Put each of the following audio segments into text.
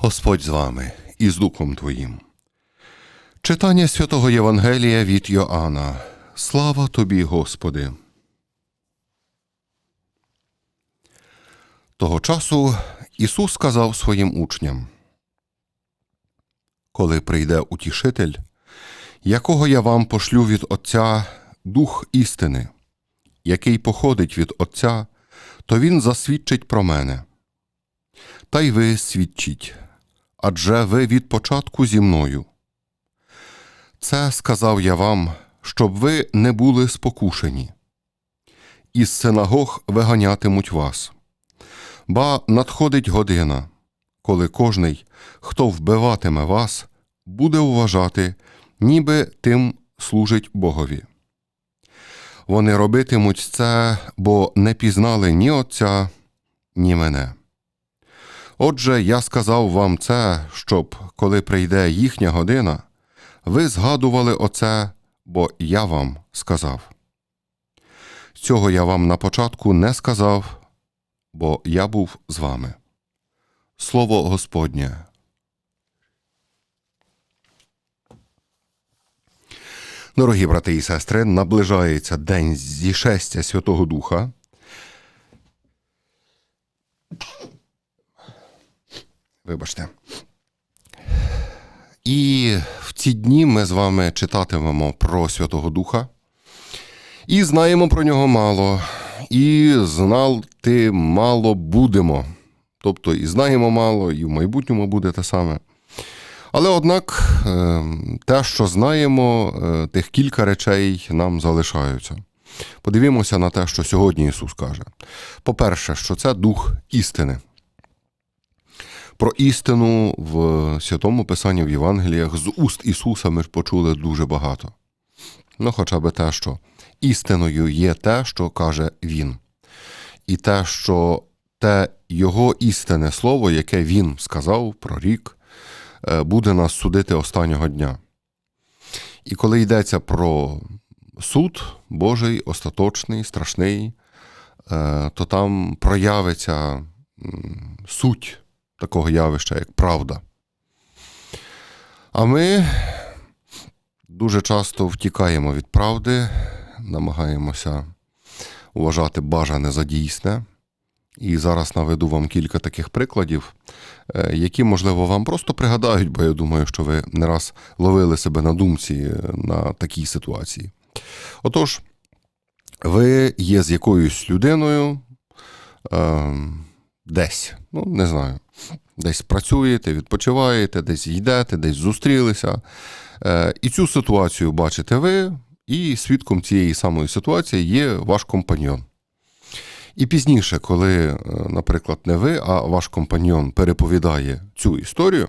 Господь з вами і з Духом Твоїм. Читання святого Євангелія від Йоанна. Слава тобі, Господи. Того часу Ісус сказав своїм учням: Коли прийде утішитель, якого я вам пошлю від Отця Дух істини, який походить від Отця, то Він засвідчить про мене. Та й ви свідчіть, адже ви від початку зі мною. Це сказав я вам, щоб ви не були спокушені. Із синагог виганятимуть вас. Ба надходить година, коли кожний, хто вбиватиме вас, буде вважати, ніби тим служить Богові. Вони робитимуть це, бо не пізнали ні Отця, ні мене. Отже, я сказав вам це, щоб, коли прийде їхня година, ви згадували оце, бо я вам сказав. Цього я вам на початку не сказав, бо я був з вами. Слово Господнє. Дорогі брати і сестри, наближається день зішестя Святого Духа. Вибачте. І в ці дні ми з вами читатимемо про Святого Духа. І знаємо про нього мало, і знати мало будемо. Тобто і знаємо мало, і в майбутньому буде те саме. Але однак е, те, що знаємо, е, тих кілька речей нам залишаються. Подивімося на те, що сьогодні Ісус каже. По-перше, що це дух істини. Про істину в Святому Писанні в Євангеліях з уст Ісуса ми ж почули дуже багато. Ну, хоча б те, що істиною є те, що каже Він, і те, що те Його істинне слово, яке Він сказав про рік, буде нас судити останнього дня. І коли йдеться про суд Божий, остаточний, страшний, то там проявиться суть такого явища, як правда. А ми дуже часто втікаємо від правди, намагаємося вважати бажане за дійсне. І зараз наведу вам кілька таких прикладів, які, можливо, вам просто пригадають, бо я думаю, що ви не раз ловили себе на думці на такій ситуації. Отож, ви є з якоюсь людиною е, десь, ну, не знаю, десь працюєте, відпочиваєте, десь йдете, десь зустрілися. Е, і цю ситуацію бачите ви, і свідком цієї самої ситуації є ваш компаньйон. І пізніше, коли, наприклад, не ви, а ваш компаньйон переповідає цю історію,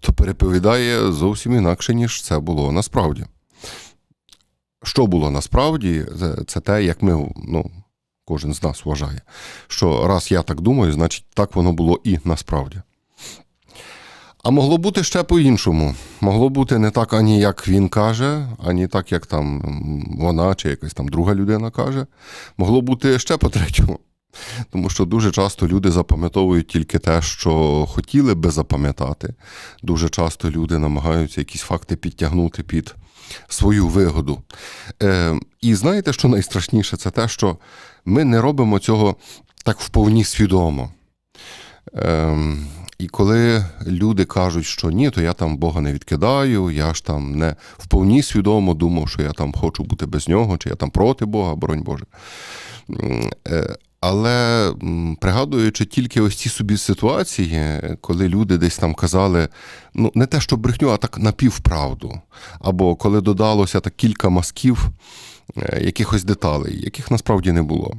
то переповідає зовсім інакше, ніж це було насправді. Що було насправді, це те, як ми, ну, кожен з нас вважає, що раз я так думаю, значить так воно було і насправді. А могло бути ще по-іншому. Могло бути не так, ані як він каже, ані так, як там вона чи якась там друга людина каже. Могло бути ще по-третьому. Тому що дуже часто люди запам'ятовують тільки те, що хотіли би запам'ятати. Дуже часто люди намагаються якісь факти підтягнути під свою вигоду. Е, І знаєте, що найстрашніше, це те, що ми не робимо цього так вповні свідомо. Е, і коли люди кажуть, що ні, то я там Бога не відкидаю, я ж там не вповні свідомо думав, що я там хочу бути без нього, чи я там проти Бога, боронь Боже. Але пригадуючи тільки ось ці собі ситуації, коли люди десь там казали, ну не те, що брехню, а так напівправду. Або коли додалося так кілька мазків якихось деталей, яких насправді не було.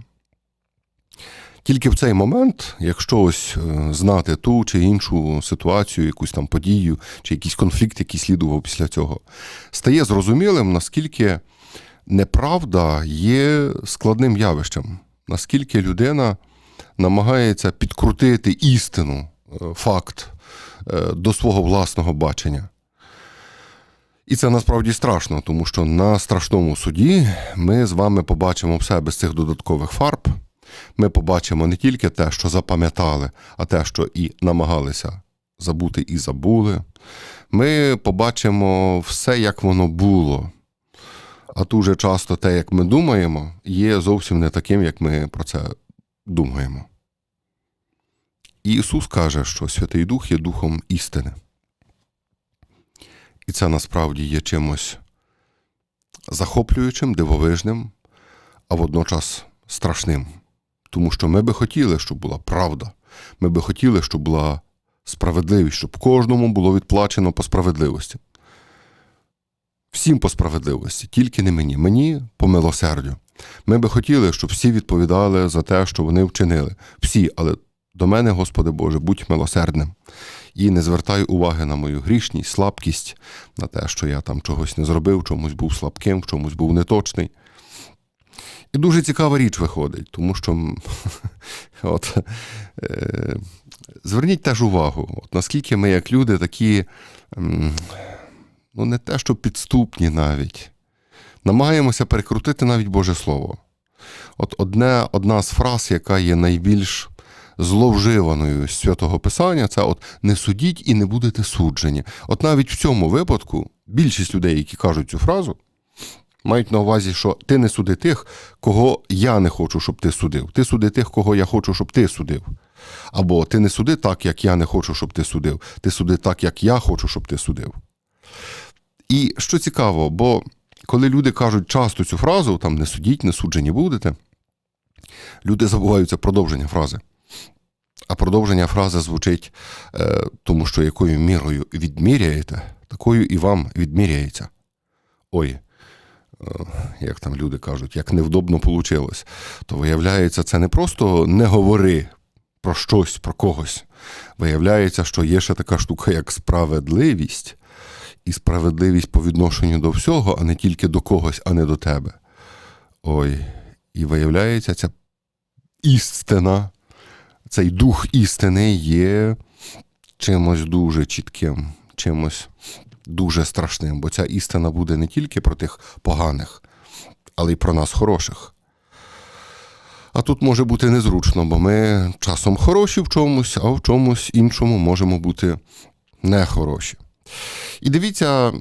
Тільки в цей момент, якщо ось знати ту чи іншу ситуацію, якусь там подію, чи якийсь конфлікт, який слідував після цього, стає зрозумілим, наскільки неправда є складним явищем, наскільки людина намагається підкрутити істину, факт до свого власного бачення. І це насправді страшно, тому що на страшному суді ми з вами побачимо все без цих додаткових фарб. Ми побачимо не тільки те, що запам'ятали, а те, що і намагалися забути і забули. Ми побачимо все, як воно було. А дуже часто те, як ми думаємо, є зовсім не таким, як ми про це думаємо. І Ісус каже, що Святий Дух є духом істини. І це насправді є чимось захоплюючим, дивовижним, а водночас страшним. Тому що ми би хотіли, щоб була правда. Ми би хотіли, щоб була справедливість, щоб кожному було відплачено по справедливості. Всім по справедливості, тільки не мені. Мені по милосердю. Ми би хотіли, щоб всі відповідали за те, що вони вчинили. Всі, але до мене, Господи Боже, будь милосердним. І не звертай уваги на мою грішність, слабкість, на те, що я там чогось не зробив, чомусь був слабким, в чомусь був неточний. І дуже цікава річ виходить, тому що от, е, зверніть теж увагу, от наскільки ми, як люди, такі, м, ну не те, що підступні навіть, намагаємося перекрутити навіть Боже Слово. От одне, одна з фраз, яка є найбільш зловживаною з святого Писання, це от не судіть і не будете суджені. От навіть в цьому випадку більшість людей, які кажуть цю фразу, мають на увазі, що ти не суди тих, кого я не хочу, щоб ти судив. Ти суди тих, кого я хочу, щоб ти судив. Або ти не суди так, як я не хочу, щоб ти судив. Ти суди так, як я хочу, щоб ти судив. І що цікаво, бо коли люди кажуть часто цю фразу, там не судіть, не суджені будете, люди забуваються продовження фрази. А продовження фрази звучить, е, тому що якою мірою відміряєте, такою і вам відміряється. Ой, е, як там люди кажуть, як невдобно вийшло, то виявляється, це не просто не говори про щось, про когось. Виявляється, що є ще така штука, як справедливість, і справедливість по відношенню до всього, а не тільки до когось, а не до тебе. Ой, і виявляється, ця істина, цей дух істини є чимось дуже чітким, чимось дуже страшним, бо ця істина буде не тільки про тих поганих, але й про нас хороших. А тут може бути незручно, бо ми часом хороші в чомусь, а в чомусь іншому можемо бути нехороші. І дивіться,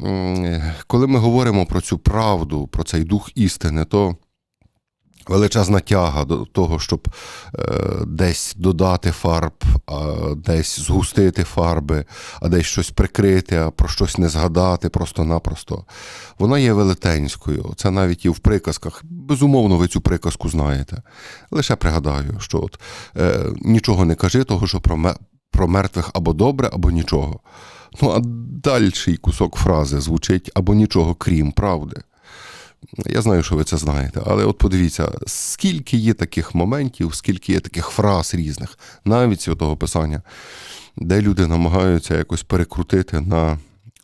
коли ми говоримо про цю правду, про цей дух істини, то величезна тяга до того, щоб е, десь додати фарб, десь згустити фарби, а десь щось прикрити, а про щось не згадати просто-напросто. Вона є велетенською. Це навіть і в приказках. Безумовно, ви цю приказку знаєте. Лише пригадаю, що от, е, нічого не кажи, того, що про мертвих або добре, або нічого. Ну, а дальший кусок фрази звучить або нічого, крім правди. Я знаю, що ви це знаєте, але от подивіться, скільки є таких моментів, скільки є таких фраз різних, навіть святого Писання, де люди намагаються якось перекрутити на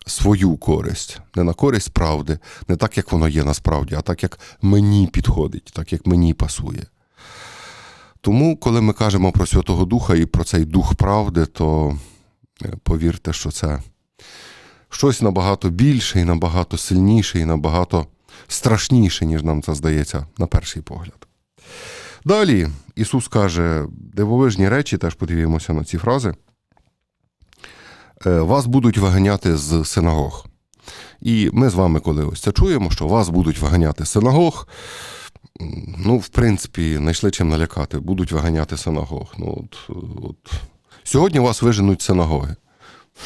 свою користь, не на користь правди, не так, як воно є насправді, а так, як мені підходить, так як мені пасує. Тому, коли ми кажемо про Святого Духа і про цей дух правди, то повірте, що це щось набагато більше і набагато сильніше, і набагато страшніше, ніж нам це здається на перший погляд. Далі Ісус каже дивовижні речі, теж подивимося на ці фрази. Е, Вас будуть виганяти з синагог. І ми з вами, коли ось це чуємо, що вас будуть виганяти з синагог. Ну, в принципі, знайшли чим налякати, будуть виганяти синагог. Ну, от, от. Сьогодні вас виженуть синагоги.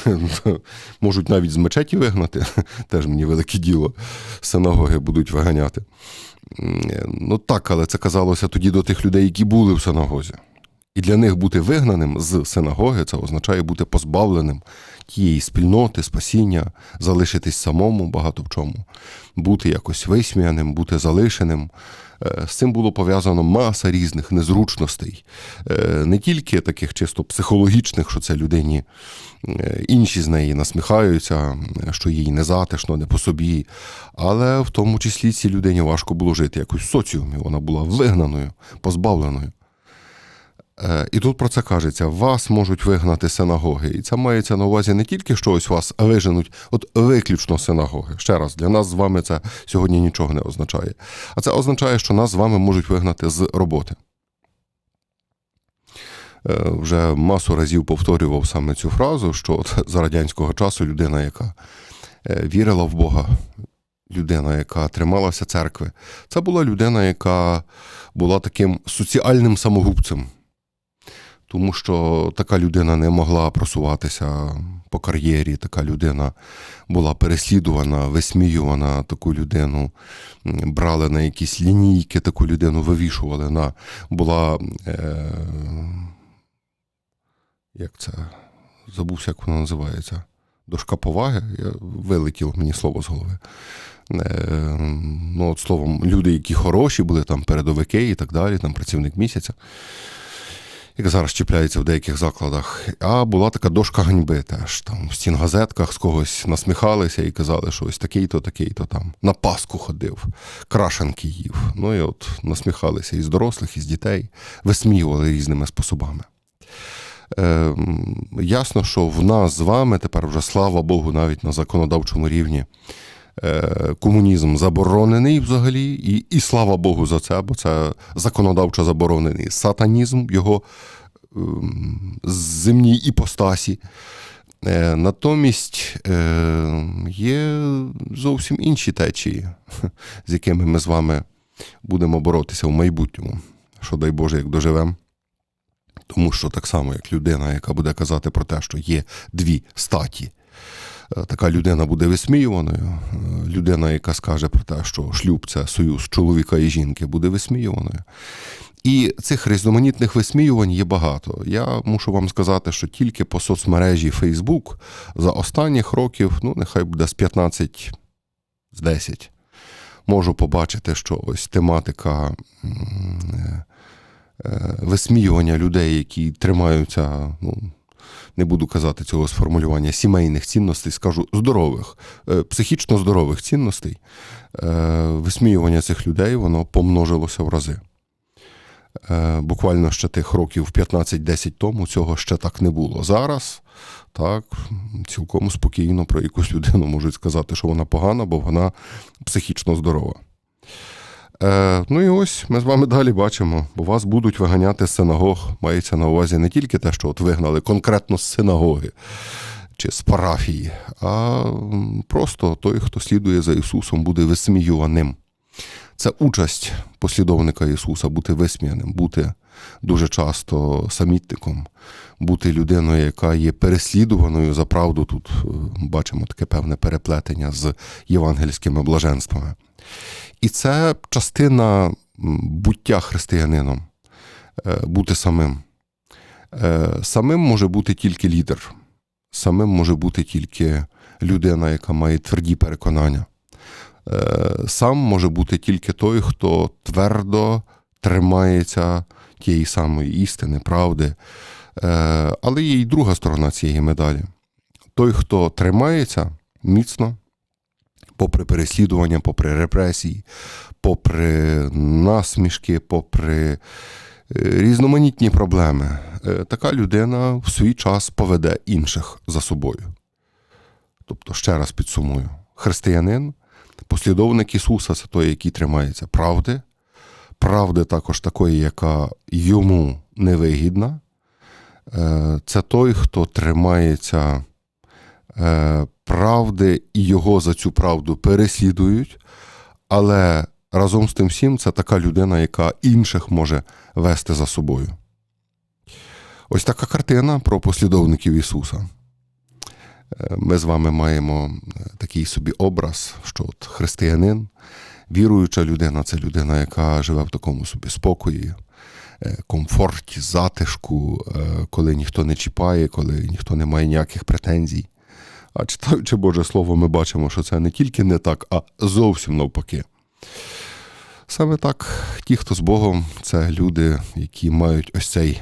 Можуть навіть з мечеті вигнати, теж мені велике діло, синагоги будуть виганяти. Ну так, але це казалося тоді до тих людей, які були в синагозі. І для них бути вигнаним з синагоги це означає бути позбавленим тієї спільноти, спасіння, залишитись самому багато в чому, бути якось висміяним, бути залишеним. Е, З цим було пов'язано маса різних незручностей, Е, не тільки таких чисто психологічних, що це людині е, інші з неї насміхаються, що їй не затишно, не по собі. Але в тому числі цій людині важко було жити якось в соціумі. Вона була вигнаною, позбавленою. Е, І тут про це кажеться: вас можуть вигнати синагоги. І це мається на увазі не тільки що ось вас виженуть, от виключно синагоги. Ще раз, для нас з вами це сьогодні нічого не означає. А це означає, що нас з вами можуть вигнати з роботи. е, вже масу разів повторював саме цю фразу, що за радянського часу людина, яка е, вірила в Бога, людина, яка трималася церкви, це була людина, яка була таким соціальним самогубцем. Тому що така людина не могла просуватися по кар'єрі, така людина була переслідувана, висміювана таку людину, брали на якісь лінійки, таку людину вивішували на була. Е, як це? Забувся, як вона називається. Дошка поваги. Я, вилетіло мені слово з голови. Е, ну, от словом, люди, які хороші, були там передовики і так далі, там працівник місяця як зараз чіпляється в деяких закладах. А була така дошка ганьби теж. Там в стінгазетках з когось насміхалися і казали, що ось такий-то, такий-то там на Пасху ходив, крашенки їв. Ну і от насміхалися і з дорослих, і з дітей, висміювали різними способами. Е, ясно, що в нас з вами тепер вже слава Богу, навіть на законодавчому рівні. Е, Комунізм заборонений взагалі, і, і слава Богу за це, бо це законодавчо заборонений сатанізм в його ем, земній іпостасі. Е, Натомість е, є зовсім інші течії, з якими ми з вами будемо боротися в майбутньому. Що дай Боже, як доживемо. Тому що так само, як людина, яка буде казати про те, що є дві статі. Е, Така людина буде висміюваною. Е, Людина, яка скаже про те, що шлюб це союз чоловіка і жінки, буде висміюваною. І цих різноманітних висміювань є багато. Я мушу вам сказати, що тільки по соцмережі Facebook за останніх років, ну нехай буде з 15, з 10, можу побачити, що ось тематика е, висміювання людей, які тримаються, ну, не буду казати цього сформулювання, сімейних цінностей, скажу здорових, е, психічно здорових цінностей, е, висміювання цих людей воно помножилося в рази. Е, Буквально ще тих років 15-10 тому цього ще так не було. Зараз так цілком спокійно про якусь людину можуть сказати, що вона погана, бо вона психічно здорова. Е, ну і ось ми з вами далі бачимо, бо вас будуть виганяти з синагог. Мається на увазі не тільки те, що от вигнали конкретно з синагоги чи з парафії, а просто той, хто слідує за Ісусом, буде висміюваним. Це участь послідовника Ісуса бути висміяним, бути дуже часто самітником, бути людиною, яка є переслідуваною за правду. Тут е, бачимо таке певне переплетення з євангельськими блаженствами. І це частина буття християнином, е, бути самим. Е, Самим може бути тільки лідер, самим може бути тільки людина, яка має тверді переконання. Сам може бути тільки той, хто твердо тримається тієї самої істини, правди. Е, Але є й друга сторона цієї медалі. Той, хто тримається міцно, попри переслідування, попри репресії, попри насмішки, попри е, різноманітні проблеми, е, така людина в свій час поведе інших за собою. Тобто, ще раз підсумую: християнин, послідовник Ісуса це той, який тримається правди, правди також такої, яка йому невигідна. Е, Це той, хто тримається е, правди і його за цю правду переслідують, але разом з тим всім це така людина, яка інших може вести за собою. Ось така картина про послідовників Ісуса. Е, Ми з вами маємо такий собі образ, що от християнин, віруюча людина це людина, яка живе в такому собі спокої, е, комфорті, затишку, е, коли ніхто не чіпає, коли ніхто не має ніяких претензій. А читаючи Боже Слово, ми бачимо, що це не тільки не так, а зовсім навпаки. Саме так, ті, хто з Богом, це люди, які мають ось цей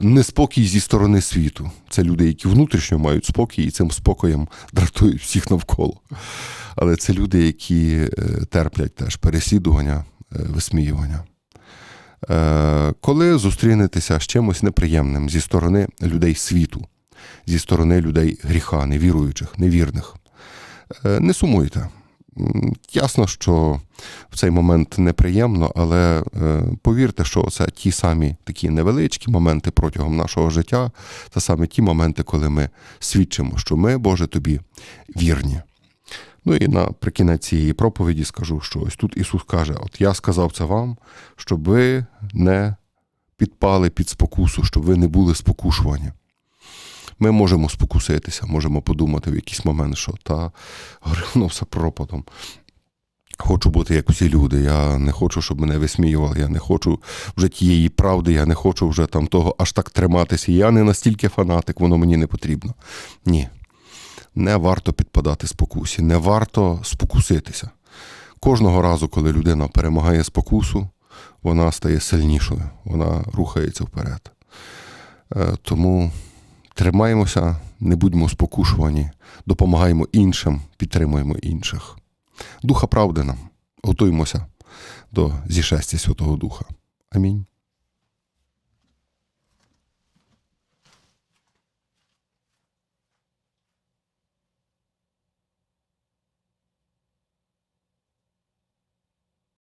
неспокій зі сторони світу. Це люди, які внутрішньо мають спокій, і цим спокоєм дратують всіх навколо. Але це люди, які е, терплять теж переслідування, е, висміювання. Е, коли зустрінетеся з чимось неприємним зі сторони людей світу, зі сторони людей гріха, невіруючих, невірних, е, не сумуйте. Ясно, що в цей момент неприємно, але е, повірте, що це ті самі такі невеличкі моменти протягом нашого життя, це саме ті моменти, коли ми свідчимо, що ми, Боже, тобі вірні. Ну і наприкінець цієї проповіді скажу, що ось тут Ісус каже: От я сказав це вам, щоб ви не підпали під спокусу, щоб ви не були спокушувані. Ми можемо спокуситися, можемо подумати в якийсь момент, що та воно все пропадом. Хочу бути як усі люди. Я не хочу, щоб мене висміювали. Я не хочу вже тієї правди, я не хочу вже там того аж так триматися. Я не настільки фанатик, воно мені не потрібно. Ні. Не варто підпадати спокусі, не варто спокуситися. Кожного разу, коли людина перемагає спокусу, вона стає сильнішою, вона рухається вперед. Е, Тому тримаємося, не будьмо спокушувані, допомагаємо іншим, підтримуємо інших. Духа правди нам, готуємося до зішестя Святого Духа. Амінь.